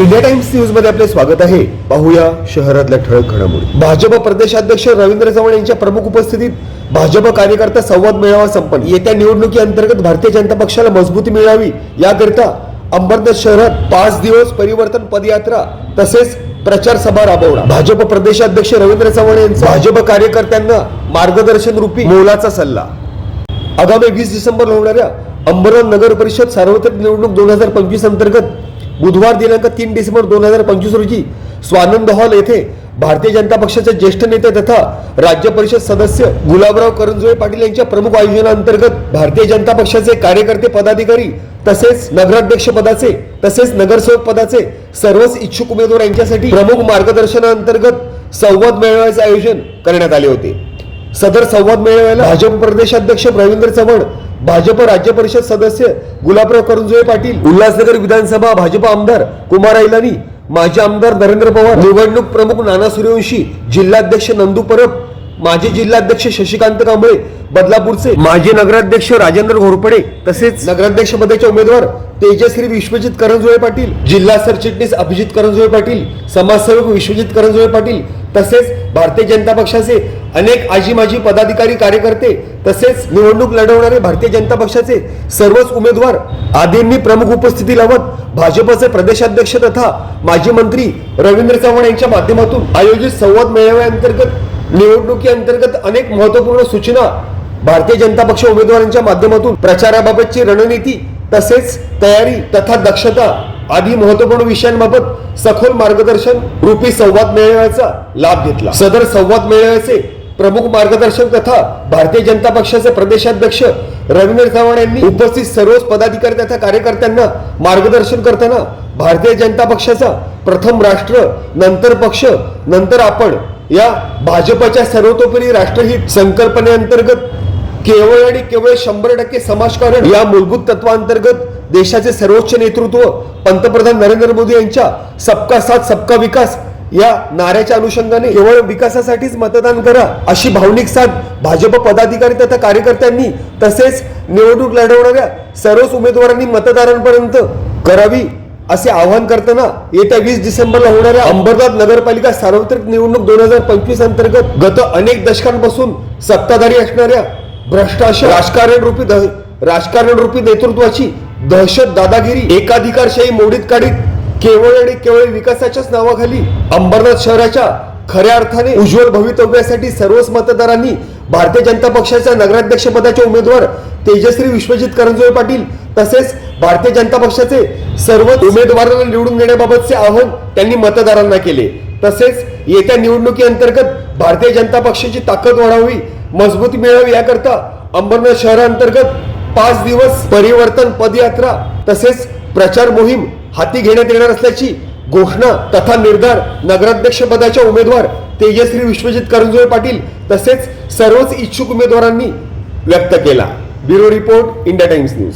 India times न्यूजमध्ये आपले स्वागत आहे. पाहूया शहरातल्या ठळक घडामोडी. भाजप प्रदेशाध्यक्ष रवींद्र चव्हाण यांच्या प्रमुख उपस्थितीत भाजप कार्यकर्ता संवाद मेळावा संपन्न. येत्या निवडणुकी अंतर्गत भारतीय जनता पक्षाला मजबूती मिळावी याकरिता अंबरनाथ शहरात पाच दिवस परिवर्तन पदयात्रा तसेच प्रचार सभा राबवणार. भाजप प्रदेशाध्यक्ष रवींद्र चव्हाण यांचा भाजप कार्यकर्त्यांना मार्गदर्शन रूपी मोलाचा सल्ला. आगामी वीस डिसेंबरला होणाऱ्या अंबरनाथ नगर परिषद सार्वत्रिक निवडणूक दोन हजार पंचवीस अंतर्गत बुधवार दिनांक तीन डिसेंबर दोन हजार पंचवीस रोजी स्वानंद हॉल येथे भारतीय जनता पक्षाचे ज्येष्ठ नेते तथा राज्य परिषद सदस्य गुलाबराव करंजोळे पाटील यांच्या प्रमुख आयोजनाअंतर्गत भारतीय जनता पक्षाचे कार्यकर्ते पदाधिकारी तसेच नगराध्यक्ष पदाचे तसेच नगरसेवक पदाचे सर्वच इच्छुक उमेदवार यांच्यासाठी प्रमुख मार्गदर्शनाअंतर्गत संवाद मेळाव्याचे आयोजन करण्यात आले होते. सदर संवाद मेळाव्याला भाजप प्रदेशाध्यक्ष रवींद्र चव्हाण भाजप राज्य परिषद सदस्य गुलाबराव करंजुळे पाटील उल्हासनगर विधानसभा भाजप आमदार कुमार ऐलानी माजी आमदार नरेंद्र पवार निवडणूक प्रमुख नाना सूर्यवंशी जिल्हाध्यक्ष नंदू परब माजी जिल्हाध्यक्ष शशिकांत कांबळे बदलापूरचे माजी नगराध्यक्ष राजेंद्र घोरपडे तसेच नगराध्यक्ष पदाचे उमेदवार तेजश्री विश्वजित करंजुळे पाटील जिल्हा सरचिटणीस अभिजित करंजुळे पाटील समाजसेवक विश्वजित करंजुळे पाटील तसेच भारतीय जनता पक्षाचे अनेक आजी माजी पदाधिकारी कार्यकर्ते तसेच निवडणूक लढवणारे भारतीय जनता पक्षाचे सर्वच उमेदवार आदींनी प्रमुख उपस्थिती लावत भाजपचे प्रदेशाध्यक्ष तथा माजी मंत्री रवींद्र चव्हाण यांच्या माध्यमातून आयोजित संवाद मेळाव्याअंतर्गत निवडणुकी अंतर्गत अनेक महत्त्वपूर्ण सूचना भारतीय जनता पक्ष उमेदवारांच्या माध्यमातून प्रचाराबाबतची रणनीती तसेच तयारी तथा दक्षता आदी महत्त्वपूर्ण विषयांबाबत सखोल मार्गदर्शन रूपी संवाद मेळाव्याचा लाभ घेतला. सदर संवाद मेळाव्याचे प्रमुख मार्गदर्शक तथा भारतीय जनता पक्षाचे प्रदेशाध्यक्ष रवींद्र चव्हाण यांनी उपस्थित सर्वच पदाधिकारी तथा कार्यकर्त्यांना मार्गदर्शन करताना भारतीय जनता पक्षाचा प्रथम राष्ट्र नंतर पक्ष नंतर आपण या भाजपच्या सर्वतोपरी राष्ट्रहित संकल्पनेअंतर्गत केवळ आणि केवळ शंभर टक्के समाजकारण या मूलभूत तत्वांतर्गत देशाचे सर्वोच्च नेतृत्व पंतप्रधान नरेंद्र मोदी यांच्या सबका साथ सबका विकास या नाऱ्याच्या अनुषंगाने केवळ विकासासाठीच मतदान करा अशी भावनिक साथ भाजप पदाधिकारी तथा कार्यकर्त्यांनी तसेच निवडणूक लढवणाऱ्या सर्वच उमेदवारांनी मतदारांपर्यंत करावी असे आवाहन करताना येत्या वीस डिसेंबरला होणाऱ्या अंबरनाथ नगरपालिका सार्वत्रिक निवडणूक दोन हजार पंचवीस अंतर्गत गत अनेक दशकांपासून सत्ताधारी असणाऱ्या भ्रष्टाचार राजकारण रूपी राजकारण रूपी नेतृत्वाची दहशत दादागिरी एकाधिकारशाही मोडीत काढीत केवळ आणि केवळ विकासाच्याच नावाखाली अंबरनाथ शहराच्या खऱ्या अर्थाने उज्ज्वल भवितव्यासाठी सर्वच मतदारांनी भारतीय जनता पक्षाच्या नगराध्यक्ष पदाचे उमेदवार तेजश्री विश्वजित करंजोळे पाटील तसेच भारतीय जनता पक्षाचे सर्व उमेदवारांना निवडून देण्याबाबतचे आवाहन त्यांनी मतदारांना केले. तसेच येत्या निवडणुकी अंतर्गत भारतीय जनता पक्षाची ताकद वाढावी मजबूती मिळावी याकरता अंबरनाथ शहरांतर्गत पाच दिवस परिवर्तन पदयात्रा तसेच प्रचार मोहीम हाती घेण्यात येणार असल्याची घोषणा तथा निर्धार नगराध्यक्ष पदाच्या उमेदवार तेजश्री विश्वजित करंजोळे पाटील तसेच सर्वच इच्छुक उमेदवारांनी व्यक्त केला. Bureau report India Times news.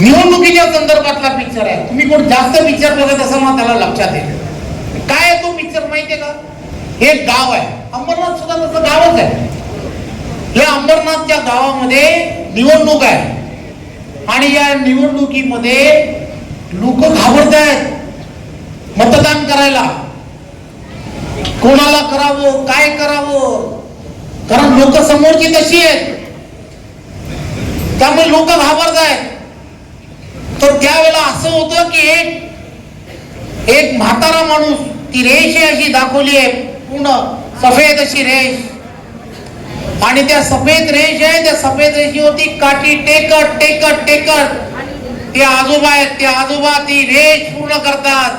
निवडणुकीच्या संदर्भातला पिक्चर आहे. तुम्ही कोण जास्त पिक्चर बघत असाल ना त्याला लक्षात येईल. काय आहे तो पिक्चर माहितीये का? हे एक गाव आहे. अंबरनाथ सुद्धा तसं गावच आहे. या अंबरनाथच्या गावामध्ये निवडणूक आहे. आणि या निवडणुकीमध्ये लोक घाबरत आहेत. मतदान करायला. कोणाला करावं काय करावं? कारण लोक समोरची तशी आहेत. त्यामुळे लोक घाबरत आहेत. तर त्यावेळेला असं होतं की एक एक म्हातारा माणूस ती रेष अशी दाखवली आहे. पूर्ण सफेद अशी रेष. आणि त्या सफेद रेष आहे त्या सफेद रेषी होती काठी टेकट टेकट टेकट ते आजोबा आहेत ते आजोबा ती रेष पूर्ण करतात.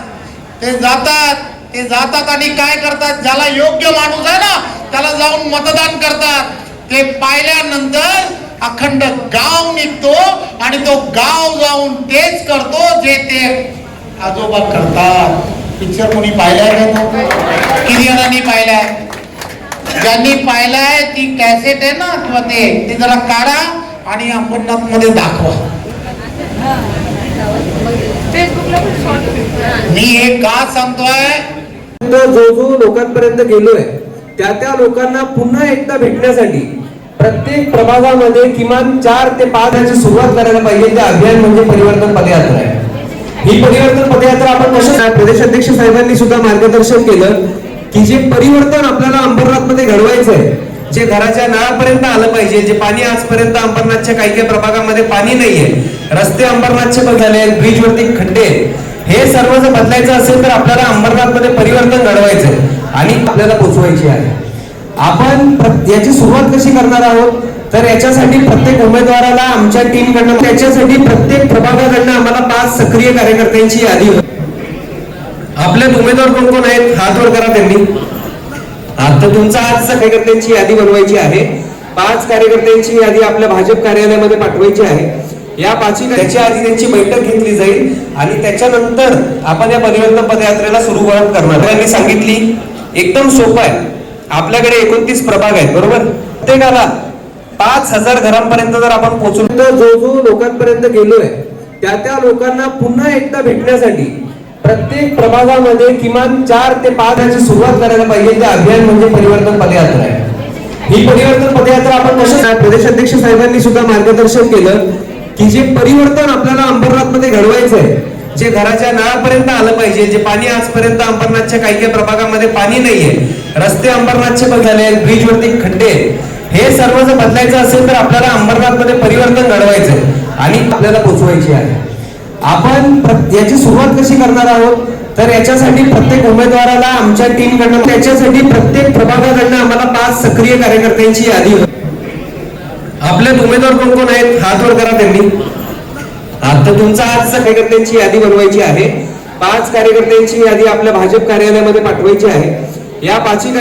ते जातात ते जातात आणि काय करतात? ज्याला योग्य माणूस आहे ना त्याला जाऊन मतदान करतात. ते पाहिल्यानंतर अखंड गाव निघतो आणि तो गाव जाऊन तेच करतो जे ते आजोबा करतात. पिक्चर कोणी पाहिलाय का? तो किती जणांनी पाहिलाय. ज्यांनी पाहिलाय ती कॅसेट आहे ना किंवा ते ते जरा काढा आणि अंबरनाथमध्ये दाखवा. मी हे का सांगतोय? जो जो लोकांपर्यंत गेलोय त्या त्या लोकांना पुन्हा एकदा भेटण्यासाठी प्रत्येक प्रभागामध्ये किमान चार ते पाच याची सुरुवात करायला पाहिजे. ते अभियान म्हणजे परिवर्तन पदयात्रा आहे. ही परिवर्तन पदयात्रा आपण कशा प्रदेशाध्यक्ष साहेबांनी सुद्धा मार्गदर्शन केलं की जे परिवर्तन आपल्याला अंबरनाथमध्ये घडवायचं आहे जे घराच्या नळापर्यंत आलं पाहिजे जे पाणी आजपर्यंत अंबरनाथच्या काही काही प्रभागामध्ये पाणी नाहीये. रस्ते अंबरनाथचे पण झाले आहेत ब्रिज वरती खड्डे आहेत. हे सर्व जर बदलायचं असेल तर आपल्याला अंबरनाथमध्ये परिवर्तन घडवायचं आहे आणि आपल्याला पोचवायची आहे. आपण याची सुरुवात कशी करणार आहोत? तर याच्यासाठी प्रत्येक उमेदवाराला आमच्या टीम कडनं त्याच्यासाठी प्रत्येक प्रभागाकडनं आम्हाला पाच सक्रिय कार्यकर्त्यांची यादी हवी. आपल्यात उमेदवार कोण कोण आहेत? हात वर करा त्यांनी. आता तुमचा आज कार्यकर्त्यांची यादी बनवायची आहे. पाच कार्यकर्त्यांची यादी आपल्या भाजप कार्यालयामध्ये पाठवायची आहे. या पाचवी त्याच्या आधी त्यांची बैठक घेतली जाईल आणि त्याच्यानंतर आपण या परिवर्तन पदयात्रेला सुरुवात करणार त्यांनी सांगितली एकदम सोपं आहे. आपल्याकडे एकोणतीस प्रभाग आहेत बरोबर? प्रत्येकाला पाच हजार घरांपर्यंत जर आपण पोहोचून जो जो लोकांपर्यंत गेलोय त्या त्या लोकांना पुन्हा एकदा भेटण्यासाठी प्रत्येक प्रभागामध्ये किमान चार ते पाच याची सुरुवात करायला पाहिजे. ते अभियान म्हणजे परिवर्तन पदयात्रा आहे. ही परिवर्तन पदयात्रा आपण कसं प्रदेश अध्यक्ष साहेबांनी सुद्धा मार्गदर्शन केलं की जे परिवर्तन आपल्याला अंबरनाथमध्ये घडवायचं आहे जे घराच्या नळापर्यंत आलं पाहिजे जे पाणी आजपर्यंत अंबरनाथच्या काही काही प्रभागामध्ये पाणी नाहीये रस्ते अंबरनाथचे पण झाले आहेत ब्रिज वरती खड्डे हे सर्व जर बदलायचं असेल तर आपल्याला अंबरनाथमध्ये परिवर्तन घडवायचं आणि आपल्याला पोचवायची आहे. आपण याची सुरुवात कशी करणार आहोत? तर याच्यासाठी प्रत्येक उमेदवाराला आमच्या टीम कडनं त्याच्यासाठी प्रत्येक प्रभागाकडनं आम्हाला पाच सक्रिय कार्यकर्त्यांची यादी हवी. आपल्यात उमेदवार कोण कोण आहेत हात वर करा त्यांनी. आता तुमचा आज कार्यकर्त्यांची यादी बनवायची आहे. पाच कार्यकर्त्यांची यादी आपल्या भाजप कार्यालयामध्ये पाठवायची आहे. या पाचही